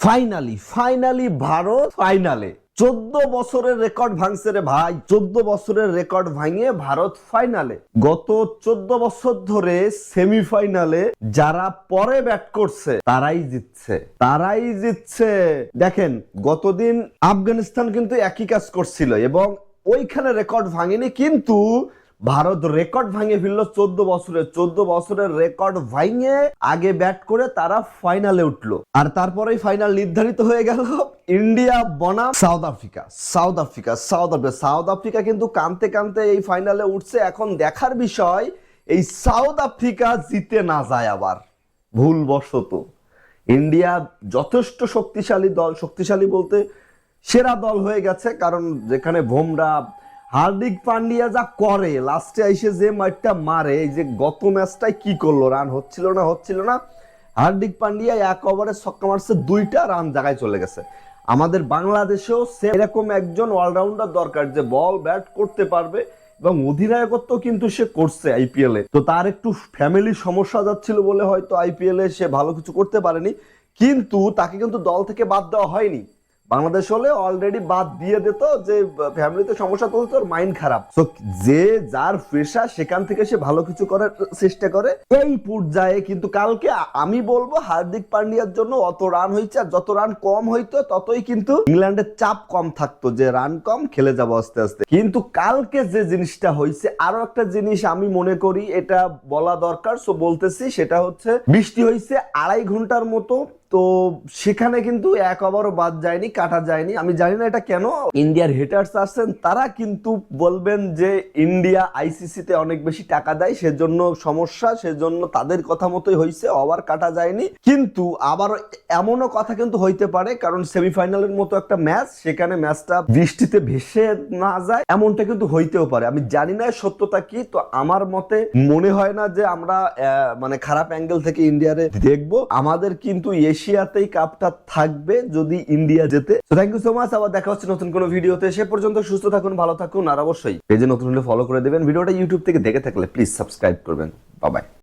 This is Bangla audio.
ফাইনালি ফাইনালি ভারত ফাইনালে চোদ্দ বছরের রেকর্ড ভাঙছে রে ভাই। চোদ্দ বছরের রেকর্ড ভাঙিয়ে ভারত ফাইনালে গত চোদ্দ বছর ধরে সেমিফাইনালে যারা পরে ব্যাট করছে, তারাই জিতছে। তারাই জিতছে। দেখেন, গতদিন আফগানিস্তান কিন্তু একই কাজ করছিল এবং ওইখানে রেকর্ড ভাঙেনি, কিন্তু ভারত রেকর্ড ভাঙে ফেলল চোদ্দ বছরের চোদ্দ বছরের রেকর্ড ভাঙে আগে ব্যাট করে তারা ফাইনালে উঠল। আর তারপরেই ফাইনাল নির্ধারিত হয়ে গেল ইন্ডিয়া, বনাম, South Africa. South Africa South Africa. South Africa কিন্তু কানতে কানতে এই ফাইনালে উঠছে। এখন দেখার বিষয়, এই সাউথ আফ্রিকা জিতে না যায় আবার। ভুলবশত। ইন্ডিয়া যথেষ্ট শক্তিশালী দল। শক্তিশালী বলতে সেরা দল হয়ে গেছে, কারণ যেখানে ভোমরা হার্দিক পান্ডিয়া যা করে, লাস্টে এসে যে মারটা মারে, এই যে গত ম্যাচটাই কি করল? রান হচ্ছিল না হচ্ছিল না। হার্দিক পান্ডিয়া এক ওভারে ছক্কা মারছে, দুইটা রান জায়গায় চলে গেছে। আমাদের বাংলাদেশেও এরকম একজন অলরাউন্ডার দরকার যে বল ব্যাট করতে পারবে এবং অধিনায়কত্ব কিন্তু সে করছে আইপিএল তো তার একটু ফ্যামিলি সমস্যা যাচ্ছিল বলে হয়তো আইপিএল সে ভালো কিছু করতে পারেনি। কিন্তু তাকে কিন্তু দল থেকে বাদ দেওয়া হয়নি। বাংলাদেশ হলে অলরেডি বাদ দিয়ে দিত যে ফ্যামিলিতে সমস্যা চলছে ওর মাইন্ড খারাপ। তো যে যার পেশা সেখান থেকে সে ভালো কিছু করার চেষ্টা করে। এই পর্যায়ে কিন্তু কালকে আমি বলব, হার্দিক পান্ডিয়ার জন্য অত রান হয়েছে, আর যত রান কম হইতো, ততই কিন্তু ইংল্যান্ডের চাপ কম থাকতো, যে রান কম, খেলে যাব আস্তে আস্তে। কিন্তু কালকে যে জিনিসটা হয়েছে, আরও একটা জিনিস আমি মনে করি, এটা বলা দরকার। সো বলতেছি, সেটা হচ্ছে, বৃষ্টি হয়েছে আড়াই ঘণ্টার মতো তো সেখানে কিন্তু এক ওভারও বাদ যায়নি, কাটা যায়নি। আমি জানি না এটা কেন। ইন্ডিয়ার হেটার্স আসছেন, তারা কিন্তু বলবেন যে ইন্ডিয়া আইসিসিতে অনেক বেশি টাকা দেয়, সেজন্য সমস্যা, সেজন্য তাদের কথা মতোই হয়েছে ওভার কাটা যায়নি। কিন্তু আবার এমনও কথা কিন্তু হইতে পারে, কারণ সেমিফাইনালের মতো একটা ম্যাচ, সেখানে ম্যাচটা বৃষ্টিতে ভেসে না যায়, এমনটা কিন্তু হইতেও পারে। আমি জানি না সত্যতা কি, তো আমার মতে মনে হয় না যে আমরা মানে খারাপ অ্যাঙ্গেল থেকে ইন্ডিয়ারে দেখব। আমাদের কিন্তু এশিয়াতেই কাপটা থাকবে যদি ইন্ডিয়া জেতে। তো থ্যাংক ইউ সো মাচ আবার দেখা হচ্ছে নতুন কোনো ভিডিওতে। সে পর্যন্ত সুস্থ থাকুন, ভালো থাকুন, আর অবশ্যই পেজে নতুন হলে ফলো করে দেবেন। ভিডিওটা ইউটিউব থেকে দেখে থাকলে প্লিজ সাবস্ক্রাইব করবেন। বাবাই